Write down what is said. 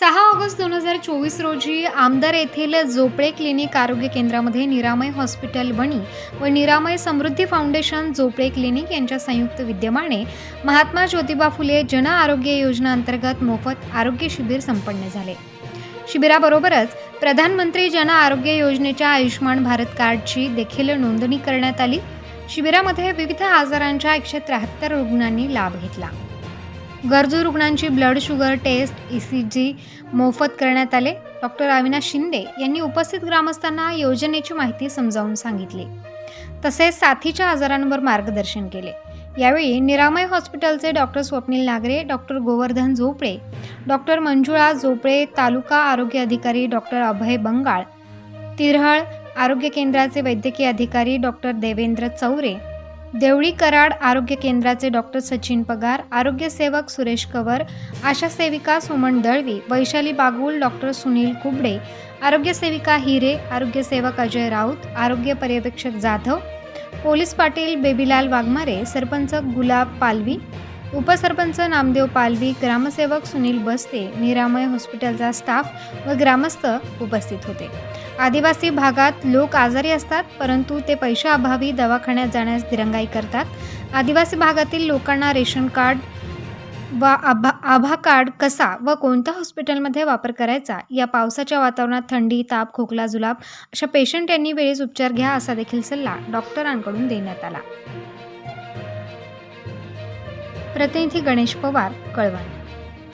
सहा ऑगस्ट दोन हजार चोवीस रोजी आमदार येथील जोपळे क्लिनिक आरोग्य केंद्रामध्ये निरामय हॉस्पिटल बणी व निरामय समृद्धी फाउंडेशन जोपळे क्लिनिक यांच्या संयुक्त विद्यमाने महात्मा ज्योतिबा फुले जन आरोग्य योजना अंतर्गत मोफत आरोग्य शिबिर संपन्न झाले. शिबिराबरोबरच प्रधानमंत्री जन आरोग्य योजनेच्या आयुष्यमान भारत कार्डची देखील नोंदणी करण्यात आली. शिबिरामध्ये विविध आजारांच्या एकशे त्र्याहत्तर रुग्णांनी लाभ घेतला. गरजू रुग्णांची blood sugar test E C G मोफत करण्यात आले. डॉक्टर अविनाश शिंदे यांनी उपस्थित ग्रामस्थांना योजनेची माहिती समजावून सांगितली. तसेच साथीच्या आजारांवर मार्गदर्शन केले. यावेळी निरामय हॉस्पिटलचे doctor Swapnil Nagare doctor Govardhan Zopale doctor Manjula Zopale taluka आरोग्य अधिकारी डॉक्टर अभय बंगाळ तिरहळ आरोग्य केंद्राचे वैद्यकीय अधिकारी डॉक्टर देवेंद्र चौरे देवळी कराड आरोग्य केंद्राचे डॉक्टर सचिन पगार आरोग्य सेवक सुरेश कवर आशा सेविका सुमन दळवी वैशाली बागुल डॉक्टर सुनील कुबडे आरोग्य सेविका हिरे आरोग्य सेवक अजय राऊत आरोग्य पर्यवेक्षक जाधव पोलीस पाटील बेबीलाल वाघमारे सरपंच गुलाब पालवी उपसरपंच नामदेव पालवी ग्रामसेवक सुनील बस्ते निरामय हॉस्पिटलचा स्टाफ व ग्रामस्थ उपस्थित होते. आदिवासी भागात लोक आजारी असतात परंतु ते पैशाअभावी दवाखान्यात जाण्यास दिरंगाई करतात. आदिवासी भागातील लोकांना रेशन कार्ड वा आभा आभा कार्ड कसा व कोणत्या हॉस्पिटलमध्ये वापर करायचा? या पावसाच्या वातावरणात थंडी ताप खोकला जुलाब अशा पेशंट यांनी वेळेस उपचार घ्या असा देखील सल्ला डॉक्टरांकडून देण्यात आला. प्रतिनिधी गणेश पवार कळवण.